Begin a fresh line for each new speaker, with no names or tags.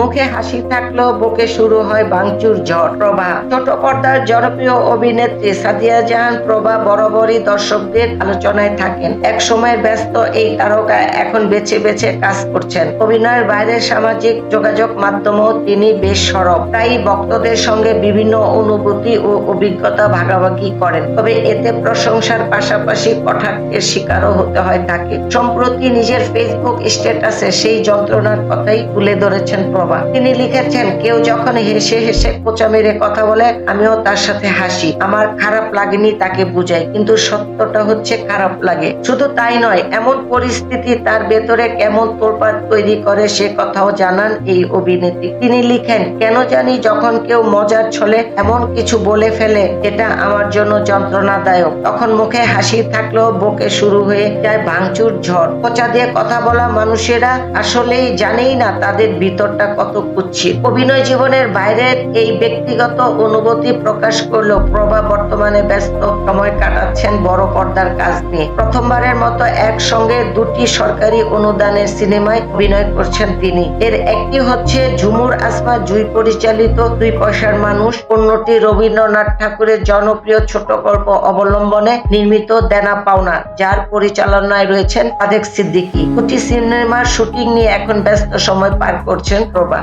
মুখে হাসি থাকলেও বুকে শুরু হয় বাংচুর ঝড় প্রভা ছোট পর্দার জনপ্রিয় অভিনেত্রী সাদিয়া জাহান, প্রভা বরাবরই দর্শকদের আলোচনায় থাকেন। এক সময়ের ব্যস্ত এই তারকা এখন বেছে বেছে কাজ করছেন। অভিনয়ের বাইরে সামাজিক যোগাযোগ মাধ্যমেও তিনি বেশ সরব। তাই ভক্তদের সঙ্গে বিভিন্ন অনুভূতি ও অভিজ্ঞতা ভাগাভাগি করেন। তবে এতে প্রশংসার পাশাপাশি কটাক্ষের শিকারও হতে হয় তাকে। সম্প্রতি নিজের ফেসবুক স্ট্যাটাসে সেই যন্ত্রণার কথাই তুলে ধরেছেন প্রভা। তিনি লিখেছেন, কেউ যখন হেসে হেসে কোচা মেরে কথা বলে, আমিও তার সাথে হাসি। আমার খারাপ লাগেনি তাকে বুঝাই, কিন্তু সত্যটা হচ্ছে খারাপ লাগে। শুধু তাই নয়, এমন পরিস্থিতি তার ভেতরে কেমন তোলপাড় তৈরি করে সে কথাও জানান এই অভিনেত্রী। তিনি লিখেন, কেন জানি যখন কেউ মজার ছলে এমন কিছু বলে ফেলে, এটা আমার জন্য যন্ত্রণাদায়ক। তখন মুখে হাসি থাকলেও বুকে শুরু হয়ে যায় ভাঙচুর, ঝড়। পচা দিয়ে কথা বলা মানুষেরা আসলেই জানেই না তাদের ভিতরটা কত কুচ্ছিত অভিনয় জীবনের বাইরের এই ব্যক্তিগত অনুভূতি প্রকাশ করলেও বর্তমানে ব্যস্ত সময় কাটাচ্ছেন বড় পর্দার কাজ নিয়ে। প্রথমবারের মতো একসঙ্গে দুটি সরকারি অনুদানের সিনেমায় অভিনয় করছেন তিনি। এর একটি হচ্ছে ঝুমুর আসমা জুই পরিচালিত দুই পয়সার মানুষ। অন্যটি রবীন্দ্রনাথ ঠাকুরের জনপ্রিয় ছোট গল্প অবলম্বনে নির্মিত দেনা পাওনা, যার পরিচালনায় রয়েছেন সাদেক সিদ্দিকী। দুটি সিনেমার শুটিং নিয়ে এখন ব্যস্ত সময় পার করছেন প্রভা।